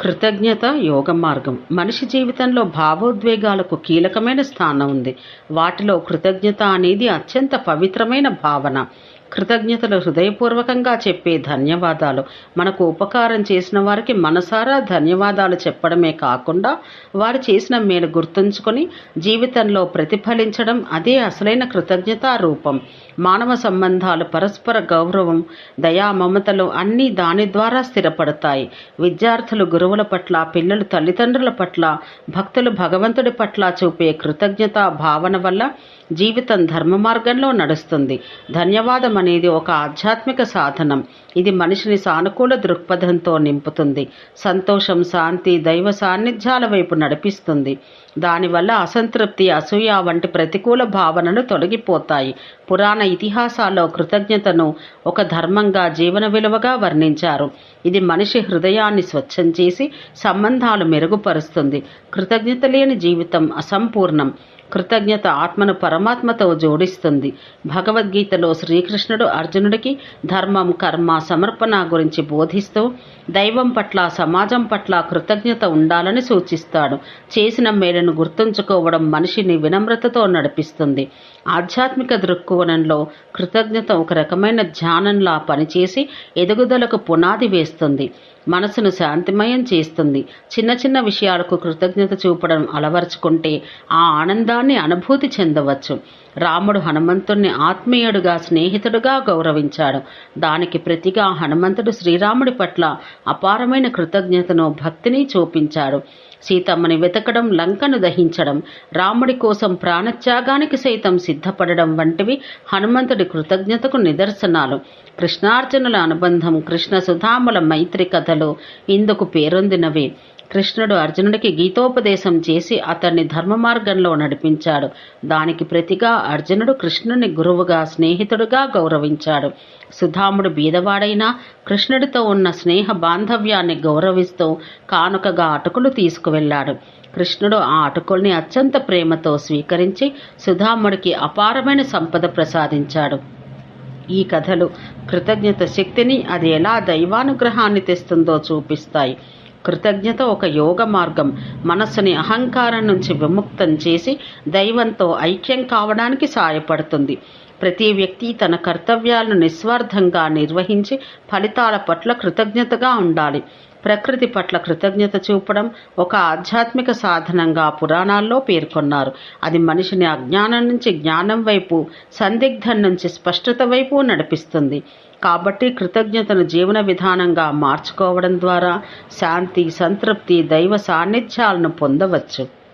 కృతజ్ఞత యోగ మార్గం. మనిషి జీవితంలో భావోద్వేగాలకు కీలకమైన స్థానం ఉంది. వాటిలో కృతజ్ఞత అనేది అత్యంత పవిత్రమైన భావన. కృతజ్ఞతలు హృదయపూర్వకంగా చెప్పే ధన్యవాదాలు. మనకు ఉపకారం చేసిన వారికి మనసారా ధన్యవాదాలు చెప్పడమే కాకుండా వారు చేసిన మేలు గుర్తుంచుకొని జీవితంలో ప్రతిఫలించడం అదే అసలైన కృతజ్ఞతా రూపం. మానవ సంబంధాలు పరస్పర గౌరవం దయా మమతలు అన్నీ దాని ద్వారా స్థిరపడతాయి. విద్యార్థులు గురువుల పట్ల పిల్లలు తల్లిదండ్రుల పట్ల భక్తులు భగవంతుడి పట్ల చూపే కృతజ్ఞతా భావన వల్ల జీవితం ధర్మ మార్గంలో నడుస్తుంది. ధన్యవాదం అనేది ఒక ఆధ్యాత్మిక సాధనం. ఇది మనిషిని సానుకూల దృక్పథంతో నింపుతుంది. సంతోషం శాంతి దైవ సాన్నిధ్యాల వైపు నడిపిస్తుంది. దానివల్ల అసంతృప్తి అసూయ వంటి ప్రతికూల భావనలు తొలగిపోతాయి. పురాణ ఇతిహాసాల్లో కృతజ్ఞతను ఒక ధర్మంగా జీవన విలువగా వర్ణించారు. ఇది మనిషి హృదయాన్ని స్వచ్ఛం చేసి సంబంధాలు మెరుగుపరుస్తుంది. కృతజ్ఞత లేని జీవితం అసంపూర్ణం. కృతజ్ఞత ఆత్మను పరమాత్మతో జోడిస్తుంది. భగవద్గీతలో శ్రీకృష్ణుడు అర్జునుడికి ధర్మం కర్మ సమర్పణ గురించి బోధిస్తూ దైవం పట్ల సమాజం పట్ల కృతజ్ఞత ఉండాలని సూచిస్తాడు. చేసిన మేలను గుర్తుంచుకోవడం మనిషిని వినమ్రతతో నడిపిస్తుంది. ఆధ్యాత్మిక దృక్కోణంలో కృతజ్ఞత ఒక రకమైన ధ్యానంలా పనిచేసి ఎదుగుదలకు పునాది వేస్తుంది. వస్తుంది మనసును శాంతిమయం చేస్తుంది. చిన్న చిన్న విషయాలకు కృతజ్ఞత చూపడం అలవరుచుకుంటే ఆ ఆనందాన్ని అనుభూతి చెందవచ్చు. రాముడు హనుమంతుణ్ణి ఆత్మీయుడుగా స్నేహితుడుగా గౌరవించాడు. దానికి ప్రతిగా హనుమంతుడు శ్రీరాముడి పట్ల అపారమైన కృతజ్ఞతను భక్తిని చూపించాడు. సీతమ్మని వెతకడం లంకను దహించడం రాముడి కోసం ప్రాణత్యాగానికి సైతం సిద్ధపడడం వంటివి హనుమంతుడి కృతజ్ఞతకు నిదర్శనాలు. కృష్ణార్జునుల అనుబంధం కృష్ణ సుధాముల మైత్రి కథలు ఇందుకు పేరొందినవి. కృష్ణుడు అర్జునుడికి గీతోపదేశం చేసి అతన్ని ధర్మ మార్గంలో నడిపించాడు. దానికి ప్రతిగా అర్జునుడు కృష్ణుని గురువుగా స్నేహితుడుగా గౌరవించాడు. సుధాముడు బీదవాడైనా కృష్ణుడితో ఉన్న స్నేహ బాంధవ్యాన్ని గౌరవిస్తూ కానుకగా అటుకులు తీసుకువెళ్ళాడు. కృష్ణుడు ఆ అటుకుల్ని అత్యంత ప్రేమతో స్వీకరించి సుధాముడికి అపారమైన సంపద ప్రసాదించాడు. ఈ కథలు కృతజ్ఞత శక్తిని అది ఎలా దైవానుగ్రహాన్ని తెస్తుందో చూపిస్తాయి. కృతజ్ఞత ఒక యోగ మార్గం. మనస్సుని అహంకారం నుంచి విముక్తం చేసి దైవంతో ఐక్యం కావడానికి సాయపడుతుంది. ప్రతి వ్యక్తి తన కర్తవ్యాలను నిస్వార్థంగా నిర్వహించి ఫలితాల పట్ల కృతజ్ఞతగా ఉండాలి. ప్రకృతి పట్ల కృతజ్ఞత చూపడం ఒక ఆధ్యాత్మిక సాధనంగా పురాణాల్లో పేర్కొన్నారు. అది మనిషిని అజ్ఞానం నుంచి జ్ఞానం వైపు సందిగ్ధం నుంచి స్పష్టత వైపు నడిపిస్తుంది. కాబట్టి కృతజ్ఞతను జీవన విధానంగా మార్చుకోవడం ద్వారా శాంతి సంతృప్తి దైవ సాన్నిధ్యాలను పొందవచ్చు.